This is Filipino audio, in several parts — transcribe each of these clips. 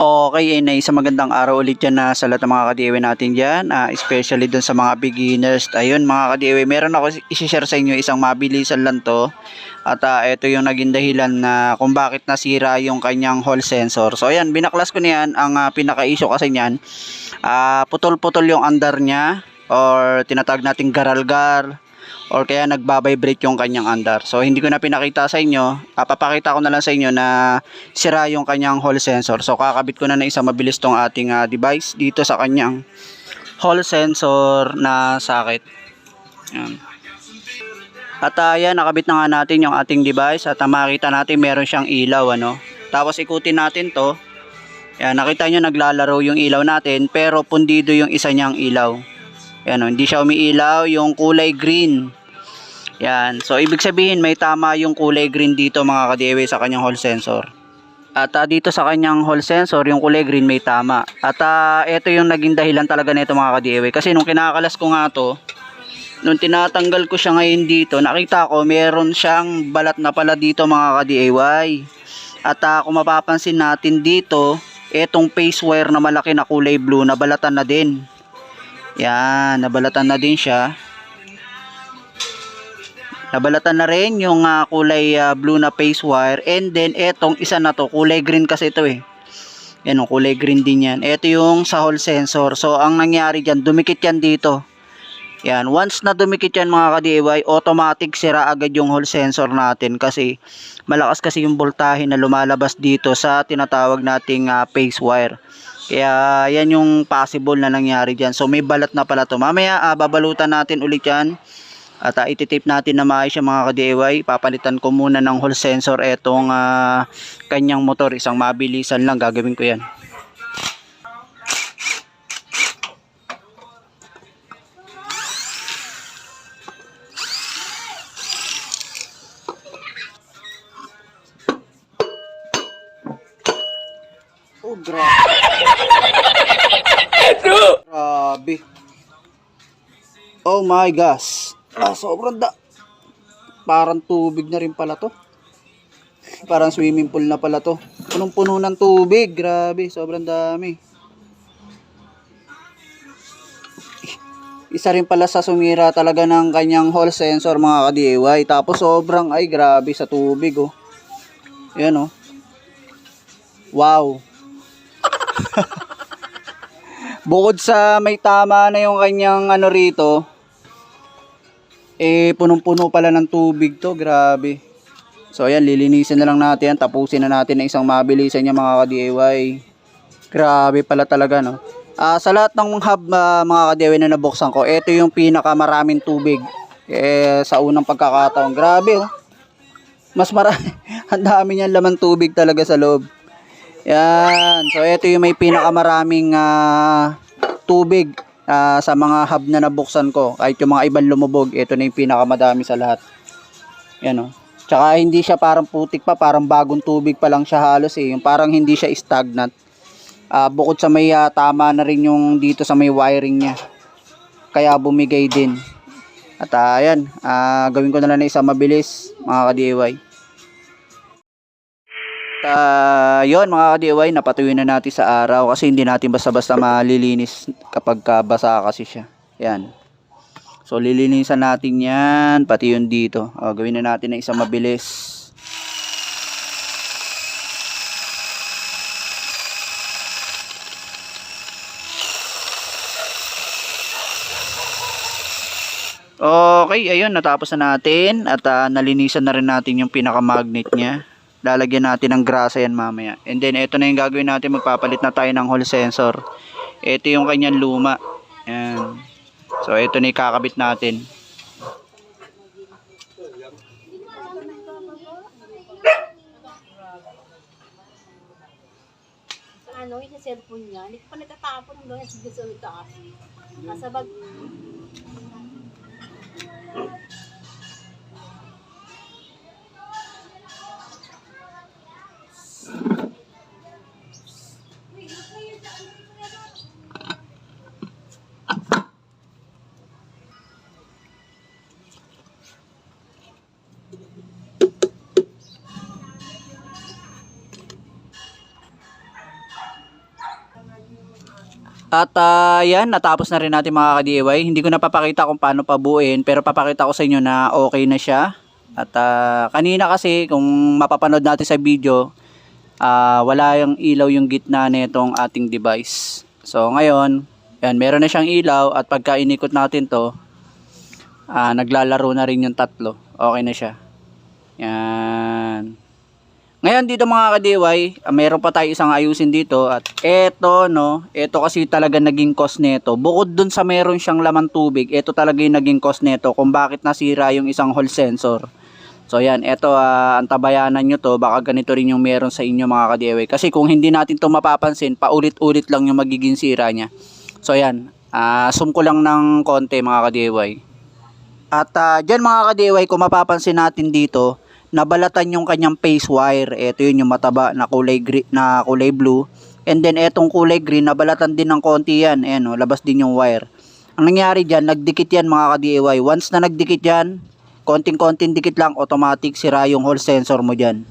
Okay, ay na isang magandang araw ulit dyan na sa lahat ng mga ka-DIY natin dyan, ah, especially dun sa mga beginners. Ayun mga ka-DIY, meron ako isi-share sa inyo isang mabilisan lang to. At ah, ito yung naging dahilan na kung bakit nasira yung kanyang hall sensor. So ayan, binaklas ko niyan. Ang ah, pinaka-issue kasi niyan, ah, putol-putol yung andar niya or tinatawag nating garalgar or kaya nagbabibrate yung kanyang andar. So hindi ko na pinakita sa inyo, papapakita ko na lang sa inyo na sira yung kanyang hall sensor. So kakabit ko na na isang mabilis tong ating ah, device dito sa kanyang hall sensor na sakit. Yan. At uh, yan, nakabit na nga natin yung ating device at uh, makita natin meron siyang ilaw ano. Tapos ikutin natin to. Yan, nakita nyo naglalaro yung ilaw natin pero pundido yung isa niyang ilaw. Yan, oh, hindi siya umiilaw yung kulay green. Yan. So, ibig sabihin, may tama yung kulay green dito mga ka sa kanyang hall sensor. At ah, dito sa kanyang hall sensor, yung kulay green may tama. At ah, ito yung naging dahilan talaga nito mga ka Kasi nung kinakalas ko nga to, nung tinatanggal ko siya ngayon dito, nakita ko meron siyang balat na pala dito mga ka At ah, kung mapapansin natin dito, etong face wire na malaki na kulay blue, nabalatan na din. Yan, nabalatan na din siya. Nabalatan na rin yung ah, kulay ah, blue na face wire and then etong isa na to kulay green kasi ito eh. Yan o, kulay green din yan. Ito yung sa hall sensor. So ang nangyari dyan, dumikit yan dito. Yan, once na dumikit yan mga ka-DIY, automatic sira agad yung hall sensor natin kasi malakas kasi yung voltahe na lumalabas dito sa tinatawag nating ah, phase wire. Kaya yan yung possible na nangyari dyan. So may balat na pala to. Mamaya ah, babalutan natin ulit yan. At uh, ititape natin na maayos yung mga ka-DIY. Papalitan ko muna ng hall sensor etong ah, kanyang motor. Isang mabilisan lang gagawin ko yan. Oh, grabe. Grabe. Oh my gosh. Ah, sobrang da. Parang tubig na rin pala to. Parang swimming pool na pala to. Punong-puno ng tubig. Grabe, sobrang dami. Isa rin pala sa sumira talaga ng kanyang hall sensor mga ka-DIY. Tapos sobrang ay grabe sa tubig oh. Yan oh. Wow. Bukod sa may tama na yung kanyang ano rito, eh punong-puno pala ng tubig to, grabe. So ayan, lilinisin na lang natin tapusin na natin ng isang mabilisan niya mga ka-DIY. Grabe pala talaga no. Ah, sa lahat ng hub ah, mga ka-DIY na nabuksan ko, ito yung pinakamaraming tubig. Eh sa unang pagkakataon, grabe oh. Mas marami, ang dami niyan laman tubig talaga sa loob. Yan. So, ito yung may pinakamaraming ah, tubig ah, sa mga hub na nabuksan ko. Kahit yung mga ibang lumubog, ito na yung pinakamadami sa lahat. Yan o. Tsaka hindi siya parang putik pa, parang bagong tubig pa lang siya halos eh. Yung parang hindi siya stagnant. Ah, bukod sa may ah, tama na rin yung dito sa may wiring niya. Kaya bumigay din. At ah, ayan, ah, gawin ko na lang isang mabilis mga ka-DIY. Uh, yun mga ka-DIY, napatuloy na natin sa araw kasi hindi natin basta-basta malilinis kapag ka basa kasi siya. Yan. So lilinisan natin yan, pati yun dito. O, gawin na natin ng isang mabilis. Okay, ayun, natapos na natin at ah, nalinisan na rin natin yung pinaka-magnet niya lalagyan natin ng grasa yan mamaya. And then ito na yung gagawin natin. Magpapalit na tayo ng hall sensor. Ito yung kanyang luma. Yan so ito na yung kakabit natin. Ano, yung cellphone niya, hindi ko pa natatapon doon sa gusto ng taas. Nasa At ah, yan, natapos na rin natin mga ka-DIY. Hindi ko napapakita kung paano pabuin, pero papakita ko sa inyo na okay na siya. At ah, kanina kasi, kung mapapanood natin sa video, ah, wala yung ilaw yung gitna nitong ating device. So ngayon, yan, meron na siyang ilaw at pagka inikot natin to, ah, naglalaro na rin yung tatlo. Okay na siya. Yan. Ngayon dito mga ka-DIY, ah, meron pa tayo isang ayusin dito at eto no, eto kasi talaga naging cost nito. Bukod dun sa meron siyang laman tubig, eto talaga yung naging cost nito kung bakit nasira yung isang hall sensor. So yan, eto ah, ang tabayanan nyo to, baka ganito rin yung meron sa inyo mga ka-DIY. Kasi kung hindi natin to mapapansin, paulit-ulit lang yung magiging sira niya. So yan, ah zoom ko lang ng konti mga ka-DIY. At ah, dyan mga ka-DIY, kung mapapansin natin dito, nabalatan yung kanyang face wire. Ito yun yung mataba na kulay green, na kulay blue. And then etong kulay green, nabalatan din ng konti yan. Ayan o, labas din yung wire. Ang nangyari dyan, nagdikit yan mga ka-DIY. Once na nagdikit yan, konting-konting dikit lang, automatic sira yung hall sensor mo dyan.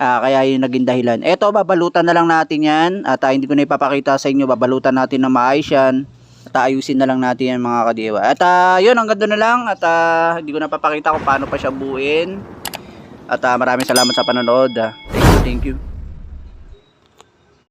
Ah, kaya yun naging dahilan. Eto, babalutan na lang natin yan. At ah, hindi ko na ipapakita sa inyo, babalutan natin na maayos yan. At ayusin na lang natin yan mga kadiwa. At ah, yun, hanggang doon na lang. At ah, hindi ko na papakita kung paano pa siya buuin. At ah, maraming salamat sa panonood. Ah, thank you, thank you.